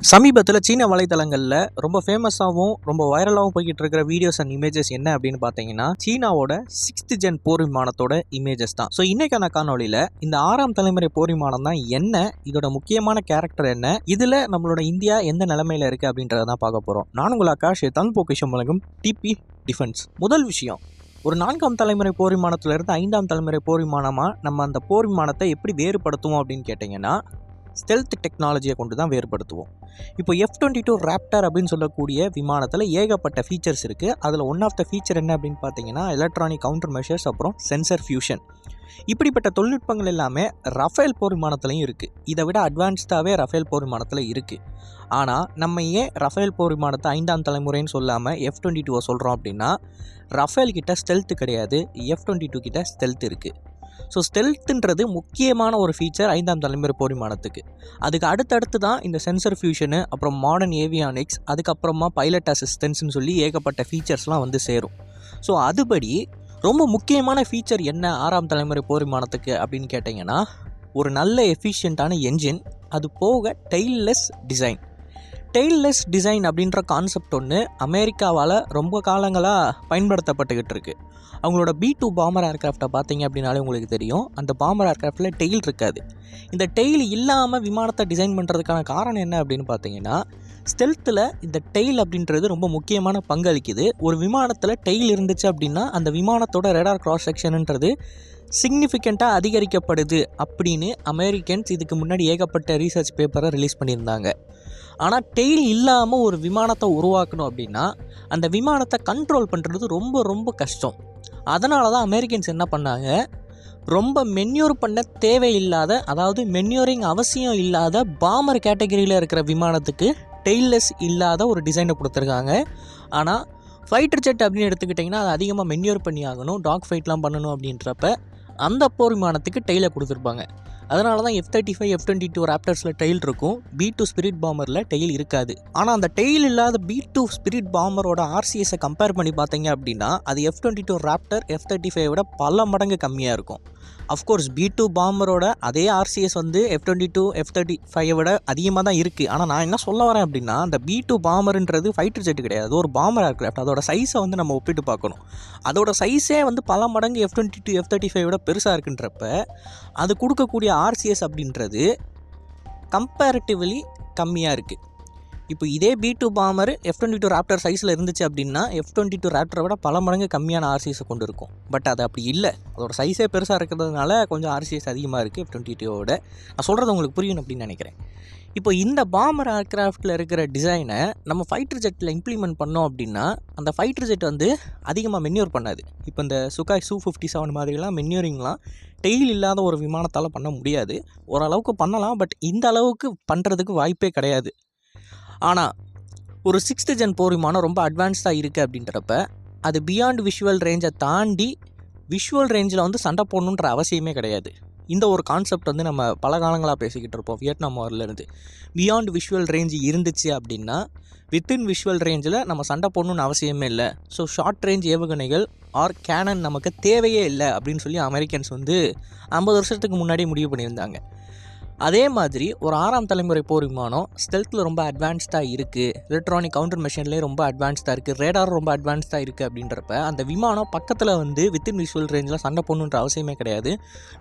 சமீபத்தில் சீன வலைதளங்களில் ரொம்ப ஃபேமஸாகவும் ரொம்ப வைரலாகவும் போய்கிட்டு இருக்கிற வீடியோஸ் அண்ட் இமேஜஸ் என்ன அப்படின்னு பார்த்தீங்கன்னா சீனாவோட சிக்ஸ்த் ஜென் போர் விமானத்தோட இமேஜஸ் தான். ஸோ இன்றைக்கான காணொலியில் இந்த ஆறாம் தலைமுறை போர் விமானம் தான் என்ன இதோட முக்கியமான கேரக்டர் என்ன இதில் நம்மளோட இந்தியா எந்த நிலைமையில இருக்குது அப்படின்றத தான் பார்க்க போகிறோம் நான் உங்கள் ஆகாஷ் தன் பொக்கிஷம் வழங்கும் டிபி டிஃபென்ஸ் முதல் விஷயம் ஒரு நான்காம் தலைமுறை போர் விமானத்திலிருந்து ஐந்தாம் தலைமுறை போர் விமானமாக நம்ம அந்த போர் விமானத்தை எப்படி வேறுபடுத்துவோம் அப்படின்னு கேட்டிங்கன்னா ஸ்டெல்த் டெக்னாலஜியை கொண்டு தான் வேறுபடுத்துவோம். இப்போ எஃப் டுவெண்ட்டி டூ ரேப்டர் அப்படின்னு சொல்லக்கூடிய விமானத்தில் ஏகப்பட்ட ஃபீச்சர்ஸ் இருக்குது அதில் ஒன் ஆஃப் த ஃபீச்சர் என்ன அப்படின்னு பார்த்தீங்கன்னா எலக்ட்ரானிக் கவுண்டர் மெஷர்ஸ் அப்புறம் சென்சர் ஃபியூஷன் இப்படிப்பட்ட தொழில்நுட்பங்கள் எல்லாமே ரஃபேல் போர் விமானத்துலையும் இருக்குது இதை விட அட்வான்ஸ்டாகவே ரஃபேல் போர் விமானத்தில் இருக்குது ஆனால் நம்ம ஏன் ரஃபேல் போர் விமானத்தை ஐந்தாம் தலைமுறைன்னு சொல்லாமல் எஃப் டுவெண்ட்டி டூவை சொல்கிறோம் அப்படின்னா ரஃபேல் கிட்ட ஸ்டெல்த்து கிடையாது எஃப் டுவெண்ட்டி டூ கிட்ட ஸ்டெல்த் இருக்குது ஸோ ஸ்டெல்த்துன்றது முக்கியமான ஒரு ஃபீச்சர் ஐந்தாம் தலைமுறை போர் விமானத்துக்கு அதுக்கு அடுத்தடுத்து தான் இந்த சென்சர் ஃபியூஷனு அப்புறம் மாடர்ன் ஏவியானிக்ஸ் அதுக்கப்புறமா பைலட் அசிஸ்டன்ஸ்னு சொல்லி ஏகப்பட்ட ஃபீச்சர்ஸ்லாம் வந்து சேரும். ஸோ அதுபடி ரொம்ப முக்கியமான ஃபீச்சர் என்ன ஆறாம் தலைமுறை போர் விமானத்துக்கு அப்படின்னு கேட்டிங்கன்னா ஒரு நல்ல எஃபிஷியண்ட்டான என்ஜின் அது போக டெய்ல்லெஸ் டிசைன் டெய்ல்லெஸ் டிசைன் அப்படின்ற கான்செப்ட் ஒன்று அமெரிக்காவால் ரொம்ப காலங்களாக பயன்படுத்தப்பட்டுக்கிட்டு இருக்கு அவங்களோட பி டூ பாமர் ஏர்க்ராஃப்டை பார்த்தீங்க அப்படின்னாலே உங்களுக்கு தெரியும். அந்த பாமர் ஏர்க்ராஃப்டில் டெயில் இருக்காது. இந்த டெயில் இல்லாமல் விமானத்தை டிசைன் பண்ணுறதுக்கான காரணம் என்ன அப்படின்னு பார்த்தீங்கன்னா ஸ்டெல்த்தில் இந்த டெயில் அப்படின்றது ரொம்ப முக்கியமான பங்களிக்குது. ஒரு விமானத்தில் டெயில் இருந்துச்சு அப்படின்னா அந்த விமானத்தோட ரெடார் கிராஸ் செக்ஷனுன்றது சிக்னிஃபிகண்ட்டாக அதிகரிக்கப்படுது அப்படின்னு அமெரிக்கன்ஸ் இதுக்கு முன்னாடி ஏகப்பட்ட ரீசர்ச் பேப்பரை ரிலீஸ் பண்ணியிருந்தாங்க. ஆனால் டெய்ல் இல்லாமல் ஒரு விமானத்தை உருவாக்கணும் அப்படின்னா அந்த விமானத்தை கண்ட்ரோல் பண்ணுறது ரொம்ப ரொம்ப கஷ்டம். அதனால தான் அமெரிக்கன்ஸ் என்ன பண்ணாங்க? ரொம்ப மென்யூர் பண்ண தேவையில்லாத அதாவது மென்யூரிங் அவசியம் இல்லாத பாமர் கேட்டகரியில் இருக்கிற விமானத்துக்கு டெய்ல்லெஸ் இல்லாத ஒரு டிசைனை கொடுத்துருக்காங்க. ஆனால் ஃபைட்டர் ஜெட் அப்படின்னு எடுத்துக்கிட்டிங்கன்னா அது அதிகமாக மென்யூர் பண்ணி ஆகணும் டாக் ஃபைட்லாம் பண்ணணும் அப்படின்றப்ப அந்த போர் விமானத்துக்கு டெய்லை கொடுத்துருப்பாங்க. அதனால தான் F thirty five F twenty two ராப்டர்ஸில் tail இருக்கும். பி டூ ஸ்பிரிட் பாமரில் டெயில் இருக்காது. ஆனால் அந்த டெயில் இல்லாத பி டூ ஸ்பிரிட் பாமரோட ஆர்சிஎஸை கம்பேர் பண்ணி பார்த்தீங்க அப்படின்னா அது F twenty two raptor F thirty five விட பல மடங்கு கம்மியாக இருக்கும். அஃப்கோர்ஸ் பி டூ பாமரோட அதே ஆர்சிஎஸ் வந்து F twenty two F thirty ஃபைவை விட அதிகமாக தான் இருக்குது ஆனால் நான் என்ன சொல்ல வரேன் அப்படின்னா அந்த பி டூ பாமருன்றது ஃபைட்டர் ஜெட் கிடையாது. அது ஒரு பாம்பர் ஏர்க்ராஃப்ட் அதோட சைஸை வந்து நம்ம ஒப்பிட்டு பார்க்கணும். அதோட சைஸே வந்து பல மடங்கு F twenty two F thirty five விட பெருசாக இருக்குன்றப்ப அது கொடுக்கக்கூடிய ஆர்சிஎஸ் அப்படின்றது கம்பேரிட்டிவ்லி கம்மியாக இருக்குது இப்போ இதே B two bomber F twenty two raptor சைஸில் இருந்துச்சு அப்படின்னா எஃப் டுவெண்ட்டி டூ ராப்டரை விட பல மடங்கு கம்மியான ஆர்சிஎஸை கொண்டு இருக்கும். பட் அது அப்படி இல்லை. அதோட சைஸே பெருசாக இருக்கிறதுனால கொஞ்சம் ஆர்சிஎஸ் அதிகமாக இருக்குது எஃப் டுவெண்ட்டி டூவோட நான் சொல்கிறது உங்களுக்கு புரியணும் அப்படின்னு நினைக்கிறேன். இப்போ இந்த பாமர் ஏர்க்ராஃப்டில் இருக்கிற டிசைனை நம்ம ஃபைட்டர் ஜெட்டில் இம்ப்ளிமெண்ட் பண்ணோம் அப்படின்னா அந்த ஃபைட்டர் ஜெட் வந்து அதிகமாக மென்யூர் பண்ணாது. இப்போ இந்த சுகாய் சூ ஃபிஃப்டி செவன் மாதிரிலாம் மென்யூரிங்லாம் டெய்ல் இல்லாத ஒரு விமானத்தால் பண்ண முடியாது. ஓரளவுக்கு பண்ணலாம் பட் இந்த அளவுக்கு பண்ணுறதுக்கு வாய்ப்பே கிடையாது. ஆனால் ஒரு சிக்ஸ்த்து ஜென் போர் விமானம் ரொம்ப அட்வான்ஸ்டாக இருக்குது அப்படின்றப்ப அது பியாண்ட் விஷுவல் ரேஞ்சை தாண்டி விஷுவல் ரேஞ்சில் வந்து சண்டை போடணுன்ற அவசியமே கிடையாது. இந்த ஒரு கான்செப்ட் வந்து நம்ம பல காலங்களாக பேசிக்கிட்டு இருப்போம் வியட்நாம் வார்லேருந்து பியாண்ட் விஷுவல் ரேஞ்சு இருந்துச்சு அப்படின்னா வித்தின் விஷுவல் ரேஞ்சில் நம்ம சண்டை போடணும்னு அவசியமே இல்லை. ஸோ ஷார்ட் ரேஞ்ச் ஏவுகணைகள் ஆர் கேனன் நமக்கு தேவையே இல்லை அப்படின்னு சொல்லி அமெரிக்கன்ஸ் வந்து ஐம்பது வருஷத்துக்கு முன்னாடி முடிவு பண்ணியிருந்தாங்க. அதே மாதிரி ஒரு ஆறாம் தலைமுறை போர் விமானம் ஸ்டெல்த்தில் ரொம்ப அட்வான்ஸ்டாக இருக்குது எலக்ட்ரானிக் கவுண்டர் மிஷின்லேயே ரொம்ப அட்வான்ஸ்டாக இருக்குது ரேடார் ரொம்ப அட்வான்ஸ்டாக இருக்குது அப்படின்றப்ப அந்த விமானம் பக்கத்தில் வந்து வித்தின் விஷுவல் ரேஞ்சில் சண்டை போடணுன்ற அவசியமே கிடையாது.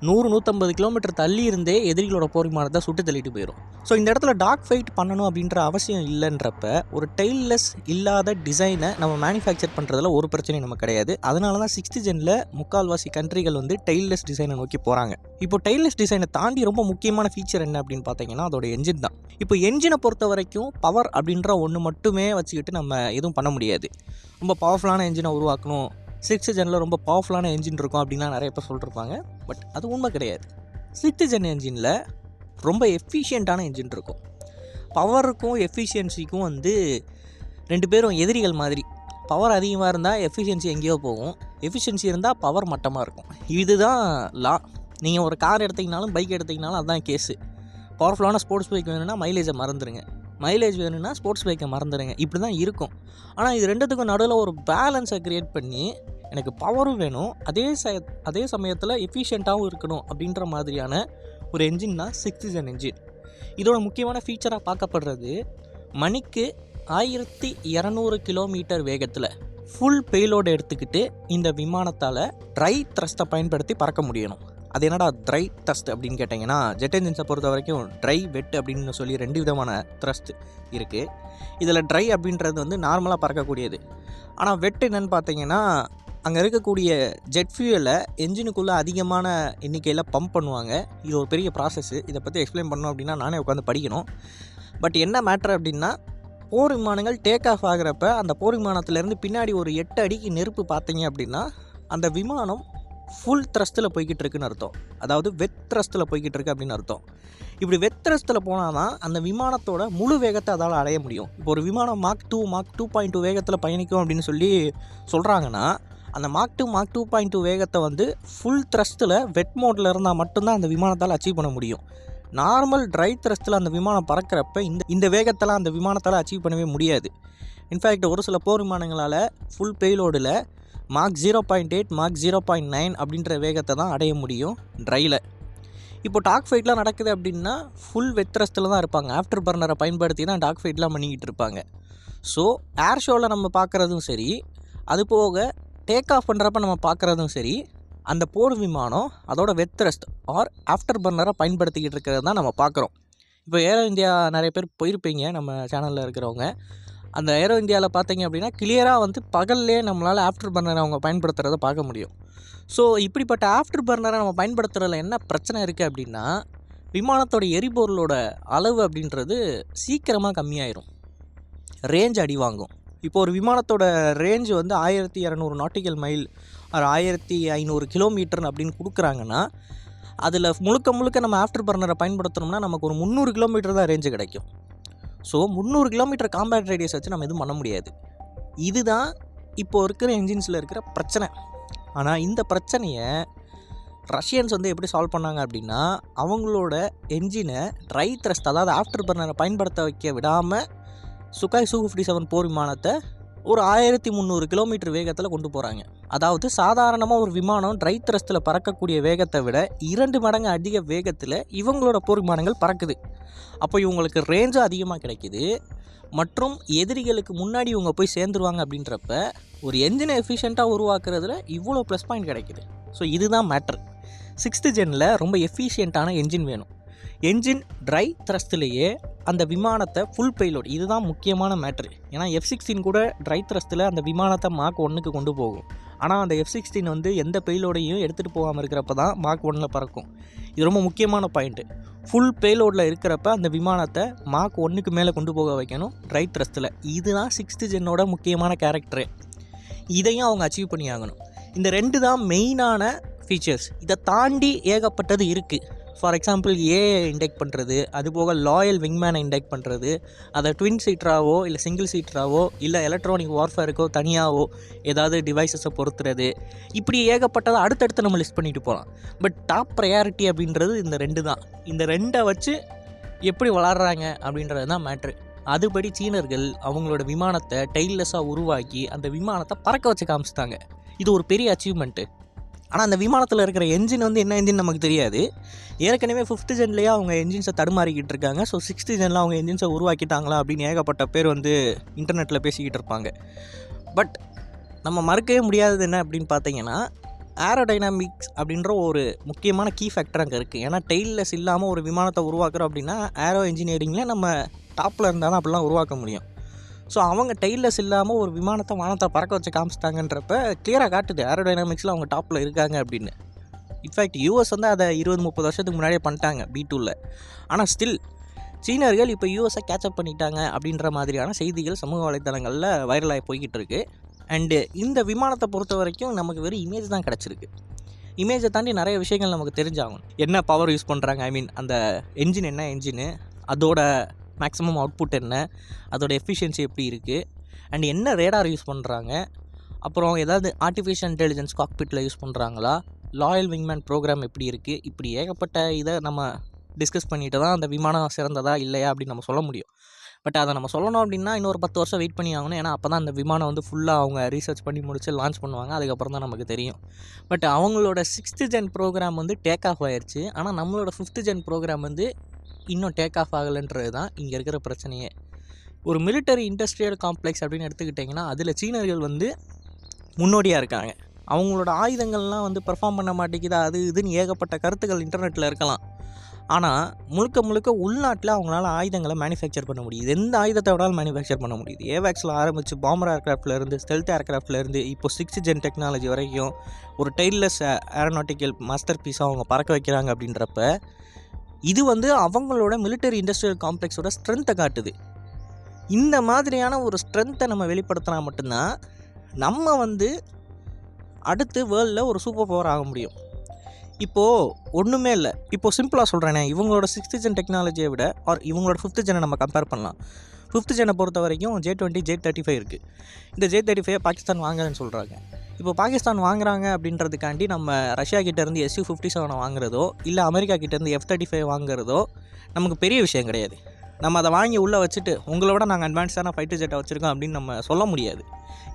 நூறு நூற்றம்பது கிலோமீட்டர் தள்ளி இருந்தே எதிரிகளோட போர் விமானத்தை சுட்டு தள்ளிட்டு போயிடும் ஸோ இந்த இடத்துல டாக் ஃபைட் பண்ணணும் அப்படின்ற அவசியம் இல்லைன்றப்ப ஒரு டெய்ல்லெஸ் இல்லாத டிசைனை நம்ம மேனுஃபேக்சர் பண்ணுறதுல ஒரு பிரச்சனையும் நமக்கு கிடையாது. அதனால தான் சிக்ஸ்த் ஜெனில் முக்கால்வாசி கண்ட்ரிகள் வந்து டெய்ல்லெஸ் டிசைனை நோக்கி போகிறாங்க இப்போ டெய்ல்லெஸ் டிசைனை தாண்டி ரொம்ப முக்கியமான ஃபீச்சர் என்ன அப்படின்னு பார்த்தீங்கன்னா அதோட என்ஜின் தான். இப்போ என்ஜினை பொறுத்த வரைக்கும் பவர் அப்படின்ற ஒன்று மட்டுமே வச்சுக்கிட்டு நம்ம எதுவும் பண்ண முடியாது. ரொம்ப பவர்ஃபுல்லான என்ஜினை உருவாக்கணும். சிக்ஸ்த் ஜெனில் ரொம்ப பவர்ஃபுல்லான என்ஜின் இருக்கும் அப்படின்லாம் நிறைய பேர் சொல்லியிருப்பாங்க பட் அது உண்மை கிடையாது. சிக்ஸ்த் ஜென் என்ஜினில் ரொம்ப எஃபிஷியண்ட்டான என்ஜின் இருக்கும். பவருக்கும் எஃபிஷியன்சிக்கும் வந்து ரெண்டு பேரும் எதிரிகள் மாதிரி. பவர் அதிகமாக இருந்தால் எஃபிஷியன்சி எங்கேயோ போகும். எஃபிஷியன்சி இருந்தால் பவர் மட்டமாக இருக்கும். இதுதான் லா நீங்கள் ஒரு கார் எடுத்தீங்கனாலும் பைக் எடுத்தீங்கனாலும் அதுதான் கேஸு பவர்ஃபுல்லான ஸ்போர்ட்ஸ் பைக் வேணும்னா மைலேஜை மறந்துடுங்க மைலேஜ் வேணும்னா ஸ்போர்ட்ஸ் பைக்கை மறந்துடுங்க இப்படி தான் இருக்கும். ஆனால் இது ரெண்டுத்துக்கும் நடுவில் ஒரு பேலன்ஸை க்ரியேட் பண்ணி எனக்கு பவரும் வேணும். அதே ச அதே சமயத்தில் எஃபிஷியண்ட்டாகவும் இருக்கணும் அப்படின்ற மாதிரியான ஒரு என்ஜின் தான் சிக்ஸ்த் ஜென் என்ஜின் இதோட முக்கியமான ஃபீச்சராக பார்க்கப்படுறது மணிக்கு ஆயிரத்தி இரநூறு கிலோமீட்டர் வேகத்தில் ஃபுல் பேலோடு எடுத்துக்கிட்டு இந்த விமானத்தால் ட்ரை த்ரஸ்ட்டை பயன்படுத்தி பறக்க முடியணும். அது என்னடா ட்ரை த்ரஸ்ட் அப்படின்னு கேட்டிங்கன்னா ஜெட் என்ஜின்ஸை பொறுத்த வரைக்கும் ட்ரை வெட் அப்படின்னு சொல்லி ரெண்டு விதமான த்ரஸ்ட் இருக்குது இதில் ட்ரை அப்படின்றது வந்து நார்மலாக பறக்கக்கூடியது. ஆனால் வெட் என்னன்னு பார்த்தீங்கன்னா அங்கே இருக்கக்கூடிய ஜெட் ஃபியூலை என்ஜினுக்குள்ளே அதிகமான எண்ணிக்கையில் பம்ப் பண்ணுவாங்க. இது ஒரு பெரிய ப்ராசஸ்ஸு இதை பற்றி எக்ஸ்பிளைன் பண்ணோம் அப்படின்னா நானே உட்காந்து படிக்கணும். பட் என்ன மேட்ரு அப்படின்னா போர் விமானங்கள் டேக் ஆஃப் ஆகிறப்ப அந்த போர் விமானத்துலேருந்து பின்னாடி ஒரு எட்டு அடிக்கு நெருப்பு பார்த்தீங்க அப்படின்னா அந்த விமானம் ஃபுல் த்ரஸ்ட்டில் போய்கிட்டு இருக்குன்னு அர்த்தம். அதாவது வெத் த்ரஸ்ட்டில் போய்கிட்டு இருக்கு அப்படின்னு அர்த்தம். இப்படி வெத் த்ரஸ்ட்டில் போனால் தான் அந்த விமானத்தோட முழு வேகத்தை அதால் அடைய முடியும். இப்போ ஒரு விமானம் mark two mark two point two வேகத்தில் பயணிக்கும் அப்படின்னு சொல்லி சொல்கிறாங்கன்னா அந்த mark two mark two point two வேகத்தை வந்து ஃபுல் த்ரஸ்ட்டில் வெட் மோடில் இருந்தால் மட்டும்தான் அந்த விமானத்தால் அச்சீவ் பண்ண முடியும். நார்மல் ட்ரை த்ரஸ்ட்டில் அந்த விமானம் பறக்கிறப்ப இந்த இந்த வேகத்தெல்லாம் அந்த விமானத்தால் அச்சீவ் பண்ணவே முடியாது. இன்ஃபேக்ட் ஒரு சில போர் விமானங்களால் full பேலோடில் mark zero point eight mark zero point nine அப்படின்ற வேகத்தை தான் அடைய முடியும் ட்ரையில் இப்போ டாக் ஃபைட்லாம் நடக்குது அப்படின்னா ஃபுல் வெத்ரஸ்தில் தான் இருப்பாங்க. ஆஃப்டர் பர்னரை பயன்படுத்தி தான் டாக் ஃபைட்லாம் பண்ணிக்கிட்டு இருப்பாங்க. ஸோ ஏர் ஷோவில் நம்ம பார்க்குறதும் சரி அது போக டேக் ஆஃப் பண்ணுறப்ப நம்ம பார்க்குறதும் சரி அந்த போர் விமானம் அதோட வெத்ரஸ்ட் ஆர் ஆஃப்டர் பர்னரை பயன்படுத்திக்கிட்டு இருக்கிறது தான் நம்ம பார்க்குறோம். இப்போ ஏரோ இந்தியா நிறைய பேர் போயிருப்பீங்க நம்ம சேனலில் இருக்கிறவங்க. அந்த ஏரோ இந்தியாவில் பார்த்தீங்க அப்படின்னா கிளியராக வந்து பகல்லே நம்மளால் ஆஃப்டர் பர்னரை அவங்க பயன்படுத்துகிறத பார்க்க முடியும். ஸோ இப்படிப்பட்ட ஆஃப்டர் பர்னரை நம்ம பயன்படுத்துகிறதுல என்ன பிரச்சனை இருக்குது அப்படின்னா விமானத்தோட எரிபொருளோட அளவு அப்படின்றது சீக்கிரமாக கம்மியாயிரும். ரேஞ்ச் அடி வாங்கும். இப்போ ஒரு விமானத்தோட ரேஞ்ச் வந்து ஆயிரத்தி இரநூறு நாட்டிக்கல் மைல் ஒரு ஆயிரத்தி ஐநூறு கிலோமீட்டர் அப்படின்னு கொடுக்குறாங்கன்னா அதில் முழுக்க முழுக்க நம்ம ஆஃப்டர் பர்னரை பயன்படுத்தணும்னா நமக்கு ஒரு முந்நூறு கிலோமீட்டர் தான் ரேஞ்சு கிடைக்கும். ஸோ முந்நூறு கிலோமீட்டர் காம்பேக்ட் ரேடியஸ் வச்சு நம்ம எதுவும் பண்ண முடியாது. இதுதான் இப்போ இருக்கிற என்ஜின்ஸில் இருக்கிற பிரச்சனை. ஆனால் இந்த பிரச்சனையை ரஷ்யன்ஸ் வந்து எப்படி சால்வ் பண்ணாங்க அப்படின்னா அவங்களோட என்ஜினை ட்ரை த்ரஸ்ட் அதாவது ஆஃப்டர் பர்னரை பயன்படுத்த வைக்க விடாமல் சுகாய் சூ ஃபிஃப்டி செவன் போர் விமானத்தை ஒரு ஆயிரத்தி முந்நூறு கிலோமீட்டர் வேகத்தில் கொண்டு போகிறாங்க அதாவது சாதாரணமாக ஒரு விமானம் ட்ரை த்ரஸ்ட்டில் பறக்கக்கூடிய வேகத்தை விட இரண்டு மடங்கு அதிக வேகத்தில் இவங்களோட போர் விமானங்கள் பறக்குது. அப்போ இவங்களுக்கு ரேஞ்சும் அதிகமாக கிடைக்குது. மற்றும் எதிரிகளுக்கு முன்னாடி இவங்க போய் சேர்ந்துருவாங்க அப்படின்றப்ப ஒரு என்ஜினை எஃபிஷியண்ட்டாக உருவாக்குறதுல இவ்வளோ ப்ளஸ் பாயிண்ட் கிடைக்குது. ஸோ இதுதான் மேட்ரு சிக்ஸ்த்து ஜெனில் ரொம்ப எஃபிஷியண்ட்டான என்ஜின் வேணும். என்ஜின் ட்ரை த்ரஸ்ட்லேயே அந்த விமானத்தை ஃபுல் பெய்லோட் இதுதான் முக்கியமான மேட்ரு ஏன்னா எஃப் சிக்ஸ்டீன் கூட ட்ரை த்ரஸ்ட்டில் அந்த விமானத்தை மார்க் ஒன்றுக்கு கொண்டு போகும். ஆனால் அந்த எஃப் சிக்ஸ்டீன் வந்து எந்த பெய்லோடையும் எடுத்துகிட்டு போகாமல் இருக்கிறப்ப தான் மார்க் ஒன்னில் பறக்கும். இது ரொம்ப முக்கியமான பாயிண்ட்டு ஃபுல் பேலோடில் இருக்கிறப்ப அந்த விமானத்தை மார்க் ஒன்றுக்கு மேலே கொண்டு போக வைக்கணும் ட்ரை த்ரஸ்ட்டில் இதுதான் சிக்ஸ்த்து ஜென்னோட முக்கியமான கேரக்டரு இதையும் அவங்க அச்சீவ் பண்ணி ஆகணும் இந்த ரெண்டு தான் மெயினான ஃபீச்சர்ஸ் இதை தாண்டி ஏகப்பட்டது இருக்குது ஃபார் எக்ஸாம்பிள் ஏஐ இண்டெக்ட் பண்ணுறது அது போக லாயல் விங்மேனை இண்டெக்ட் பண்ணுறது அதை ட்வின் சீட்டராகவோ இல்லை சிங்கிள் சீட்டராகவோ இல்லை எலக்ட்ரானிக் வார்ஃபேருக்கோ தனியாகவோ ஏதாவது டிவைசஸை பொறுத்துறது இப்படி ஏகப்பட்டதை அடுத்தடுத்து நம்ம லிஸ்ட் பண்ணிட்டு போகலாம் பட் டாப் ப்ரையாரிட்டி அப்படின்றது இந்த ரெண்டு தான். இந்த ரெண்டை வச்சு எப்படி வளர்கிறாங்க அப்படின்றது தான் மேட்ரு அதுபடி சீனர்கள் அவங்களோட விமானத்தை டெய்லெஸ்ஸாக உருவாக்கி அந்த விமானத்தை பறக்க வச்சு காமிச்சிட்டாங்க. இது ஒரு பெரிய அச்சீவ்மெண்ட்டு ஆனால் அந்த விமானத்தில் இருக்கிற என்ஜின் வந்து என்ன என்ஜின் நமக்கு தெரியாது. ஏற்கனவே ஃபிஃப்த்து ஜென்லேயே அவங்க என்ஜின்ஸை தடுமாறிக்கிட்டு இருக்காங்க. ஸோ சிக்ஸ்த்து ஜெனில் அவங்க என்ஜின்ஸை உருவாக்கிட்டாங்களா அப்படின்னு ஏகப்பட்ட பேர் வந்து இன்டர்நெட்டில் பேசிக்கிட்டு இருப்பாங்க. பட் நம்ம மறுக்கவே முடியாதது என்ன அப்படின்னு பார்த்தீங்கன்னா ஏரோடைனாமிக்ஸ் அப்படின்ற ஒரு முக்கியமான கீ ஃபேக்டர் அங்கே இருக்குது ஏன்னா டெய்லஸ் இல்லாமல் ஒரு விமானத்தை உருவாக்குறோம் அப்படின்னா ஏரோ இன்ஜினியரிங்கில் நம்ம டாப்பில் இருந்தால் தான் அப்படிலாம் உருவாக்க முடியும். ஸோ அவங்க டெய்லர்ஸ் இல்லாமல் ஒரு விமானத்தை வானத்தை பறக்க வச்சு காமிச்சிட்டாங்கன்றப்ப கிளியராக காட்டுது. ஏரோடைனாமிக்ஸில் அவங்க டாப்பில் இருக்காங்க அப்படின்னு. இன்ஃபேக்ட் யூஎஸ் வந்து அதை இருபது முப்பது வருஷத்துக்கு முன்னாடியே பண்ணிட்டாங்க பி டூவில் ஆனால் ஸ்டில் சீனர்கள் இப்போ யூஎஸை கேட்சப் பண்ணிட்டாங்க அப்படின்ற மாதிரியான செய்திகள் சமூக வலைத்தளங்களில் வைரலாகி போய்கிட்டு இருக்கு. அண்டு இந்த விமானத்தை பொறுத்த வரைக்கும் நமக்கு வெறும் இமேஜ் தான் கிடச்சிருக்கு. இமேஜை தாண்டி நிறைய விஷயங்கள் நமக்கு தெரிஞ்சாகும் என்ன பவர் யூஸ் பண்ணுறாங்க ஐ மீன் அந்த என்ஜின் என்ன என்ஜினு அதோட மேக்ஸிமம் அவுட்புட் என்ன? அதோட எஃபிஷியன்சி எப்படி இருக்குது அண்ட் என்ன ரேடார் யூஸ் பண்ணுறாங்க அப்புறம் ஏதாவது ஆர்டிஃபிஷியல் இன்டெலிஜென்ஸ் காக்பிட்டில் யூஸ் பண்ணுறாங்களா லாயல் விங்மேன் ப்ரோக்ராம் எப்படி இருக்குது இப்படி ஏகப்பட்ட இதை நம்ம டிஸ்கஸ் பண்ணிட்டு தான் அந்த விமானம் சிறந்ததா இல்லையா அப்படின்னு நம்ம சொல்ல முடியும். பட் அதை நம்ம சொல்லணும் அப்படின்னா இன்னொரு பத்து வருஷம் வெயிட் பண்ணி ஆகணும். ஏன்னா அப்போ தான் அந்த விமானம் வந்து ஃபுல்லாக அவங்க ரீசர்ச் பண்ணி முடிச்சு லான்ச் பண்ணுவாங்க. அதுக்கப்புறம் தான் நமக்கு தெரியும். பட் அவங்களோட சிக்ஸ்த்து ஜென் ப்ரோக்ராம் வந்து டேக் ஆஃப் ஆயிடுச்சு ஆனால் நம்மளோட ஃபிஃப்த்து ஜென் ப்ரோக்ராம் வந்து இன்னும் டேக் ஆஃப் ஆகலைன்றது தான் இங்கே இருக்கிற பிரச்சனையே. ஒரு மிலிட்டரி இண்டஸ்ட்ரியல் காம்ப்ளெக்ஸ் அப்படின்னு எடுத்துக்கிட்டிங்கன்னா அதில் சீனர்கள் வந்து முன்னோடியாக இருக்காங்க. அவங்களோட ஆயுதங்கள்லாம் வந்து பெர்ஃபார்ம் பண்ண மாட்டேங்குது அது இதுன்னு ஏகப்பட்ட கருத்துக்கள் இன்டர்நெட்டில் இருக்கலாம். ஆனால் முழுக்க முழுக்க உள்நாட்டில் அவங்களால ஆயுதங்களை மேனுஃபேக்சர் பண்ண முடியுது. எந்த ஆயுதத்தை விடாலும் மேனுஃபேக்சர் பண்ண முடியுது. ஏவேக்ஸில் ஆரம்பித்து பாம்பர் ஏர்க்ராஃப்ட்லேருந்து ஸ்டெல்த் ஏர்க்ராஃப்ட்லேருந்து இப்போ சிக்ஸ் ஜென் டெக்னாலஜி வரைக்கும் ஒரு டெய்லெஸ் ஏரோனாட்டிக்கல் மாஸ்டர் பீஸாக அவங்க பறக்க வைக்கிறாங்க அப்படின்றப்ப இது வந்து அவங்களோட மிலிட்டரி இண்டஸ்ட்ரியல் காம்ப்ளெக்ஸோட ஸ்ட்ரென்த்தை காட்டுது. இந்த மாதிரியான ஒரு ஸ்ட்ரென்த்தை நம்ம வெளிப்படுத்தினா மட்டும்தான் நம்ம வந்து அடுத்து வேர்ல்டில் ஒரு சூப்பர் பவர் ஆக முடியும். இப்போது ஒன்றுமே இல்லை. இப்போது சிம்பிளாக சொல்கிறேனே இவங்களோட சிக்ஸ்த்து ஜென் டெக்னாலஜியை விட ஆர் இவங்களோட ஃபிஃப்த்து ஜெனை நம்ம கம்பேர் பண்ணலாம். ஃபிஃப்த்து ஜெனை பொறுத்த வரைக்கும் J twenty J thirty five இருக்குது இந்த ஜே தேர்ட்டி ஃபைவ் பாகிஸ்தான் வாங்குறேன்னு சொல்கிறாங்க இப்போ பாகிஸ்தான் வாங்குறாங்க அப்படின்றதுக்காண்டி நம்ம ரஷ்யா கிட்டேருந்து எஸ்யூ ஃபிஃப்டி செவனை வாங்குறதோ இல்லை அமெரிக்கா கிட்டேருந்து எஃப் தேர்ட்டி ஃபைவ் வாங்குறதோ நமக்கு பெரிய விஷயம் கிடையாது. நம்ம அதை வாங்கி உள்ளே வச்சுட்டு உங்களை விட நாங்கள் அட்வான்ஸான ஃபைட்டர் ஜெட்டை வச்சுருக்கோம் அப்படின்னு நம்ம சொல்ல முடியாது.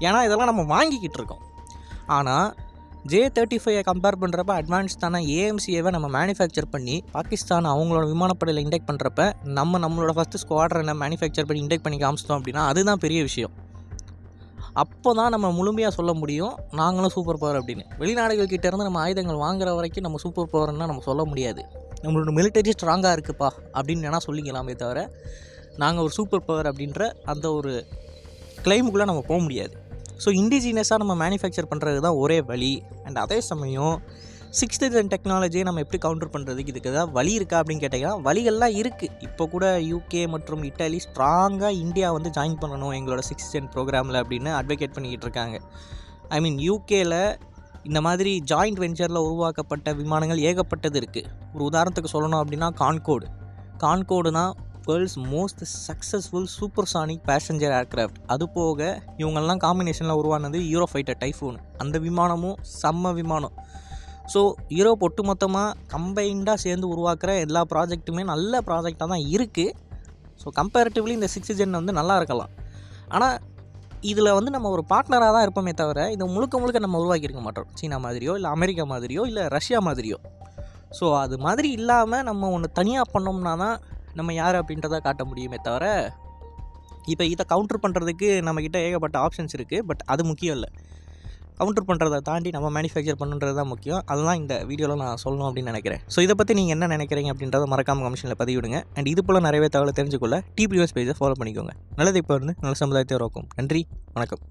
ஏன்னா இதெல்லாம் நம்ம வாங்கிக்கிட்டு இருக்கோம். ஆனால் ஜே தேர்ட்டி ஃபைவை கம்பேர் பண்ணுறப்ப அட்வான்ஸ்டான ஏஎம்சிஏவை நம்ம மேனுஃபேக்சர் பண்ணி பாகிஸ்தான் அவங்களோட விமானப்படையில் இன்டெக்ட் பண்ணுறப்ப நம்ம நம்மளோட ஃபஸ்ட்டு ஸ்குவாட்ரனை மேனுஃபேக்சர் பண்ணி இன்டெக்ட் பண்ணி காமிச்சிட்டோம் அப்படின்னா அதுதான் பெரிய விஷயம். அப்போ தான் நம்ம முழுமையாக சொல்ல முடியும் நாங்களும் சூப்பர் பவர் அப்படின்னு. வெளிநாடுகள் கிட்டேருந்து நம்ம ஆயுதங்கள் வாங்குற வரைக்கும் நம்ம சூப்பர் பவர்னால் நம்ம சொல்ல முடியாது. நம்மளோட மிலிட்டரி ஸ்ட்ராங்காக இருக்குப்பா அப்படின்னு வேணால் சொல்லிக்கலாமே தவிர நாங்கள் ஒரு சூப்பர் பவர் அப்படின்ற அந்த ஒரு கிளைமுக்குள்ளே நம்ம போக முடியாது. ஸோ இண்டிஜினியஸாக நம்ம மேனுஃபேக்சர் பண்ணுறது தான் ஒரே வழி. அண்ட் அதே சமயம் சிக்ஸ்த்து ஜென் டெக்னாலஜியை நம்ம எப்படி கவுண்டர் பண்ணுறதுக்கு இதுக்கு ஏதாவது வழி இருக்கா அப்படின்னு கேட்டிங்கன்னா வழிகள்லாம் இருக்குது இப்போ கூட யூகே மற்றும் இட்டாலி ஸ்ட்ராங்காக இந்தியா வந்து ஜாயின் பண்ணணும் எங்களோட சிக்ஸ்த் ஜென் ப்ரோக்ராமில் அப்படின்னு அட்வொகேட் பண்ணிக்கிட்டு இருக்காங்க. ஐ மீன் யூகேயில் இந்த மாதிரி ஜாயிண்ட் வெஞ்சரில் உருவாக்கப்பட்ட விமானங்கள் ஏகப்பட்டது இருக்குது ஒரு உதாரணத்துக்கு சொல்லணும் அப்படின்னா Concorde கான்கோடுனா world's most successful supersonic passenger aircraft அது போக இவங்கெல்லாம் காம்பினேஷனில் உருவானது யூரோ ஃபைட்டர் டைஃபூன் அந்த விமானமும் செம்ம விமானம். ஸோ யூரோப் ஒட்டுமொத்தமாக கம்பைண்டாக சேர்ந்து உருவாக்குற எல்லா ப்ராஜெக்ட்டுமே நல்ல ப்ராஜெக்டாக தான் இருக்குது ஸோ கம்பேரிட்டிவ்லி இந்த சிக்ஸ் ஜென் வந்து நல்லா இருக்கலாம். ஆனால் இதில் வந்து நம்ம ஒரு பார்ட்னராக தான் இருப்போமே தவிர இதை முழுக்க முழுக்க நம்ம உருவாக்கியிருக்க மாட்டோம். சீனா மாதிரியோ இல்லை அமெரிக்கா மாதிரியோ இல்லை ரஷ்யா மாதிரியோ. ஸோ அது மாதிரி இல்லாமல் நம்ம ஒன்று தனியாக பண்ணோம்னா தான் நம்ம யார் அப்படின்றத காட்ட முடியுமே தவிர இப்போ இதை கவுண்டர் பண்ணுறதுக்கு நம்மக்கிட்ட ஏகப்பட்ட ஆப்ஷன்ஸ் இருக்குது பட் அது முக்கியம் இல்லை. கவுண்டர் பண்ணுறதை தாண்டி நம்ம மேனுஃபேக்சர் பண்ணுன்றது தான் முக்கியம். அதெல்லாம் இந்த வீடியோவில் நான் சொல்லணும் அப்படின்னு நினைக்கிறேன். ஸோ இதை பற்றி நீங்கள் என்ன நினைக்கிறீங்க அப்படின்றத மறக்காம கமிஷனில் பதிவிடுங்க. அண்ட் இது போல் நிறையவே தகவலை தெரிஞ்சுக்கொள்ள டிபிஎஸ் பேஜை ஃபாலோ பண்ணிக்கோங்க. நல்லது இப்போ வந்து நல்ல சமுதாயத்தை உருவாக்கும். நன்றி வணக்கம்.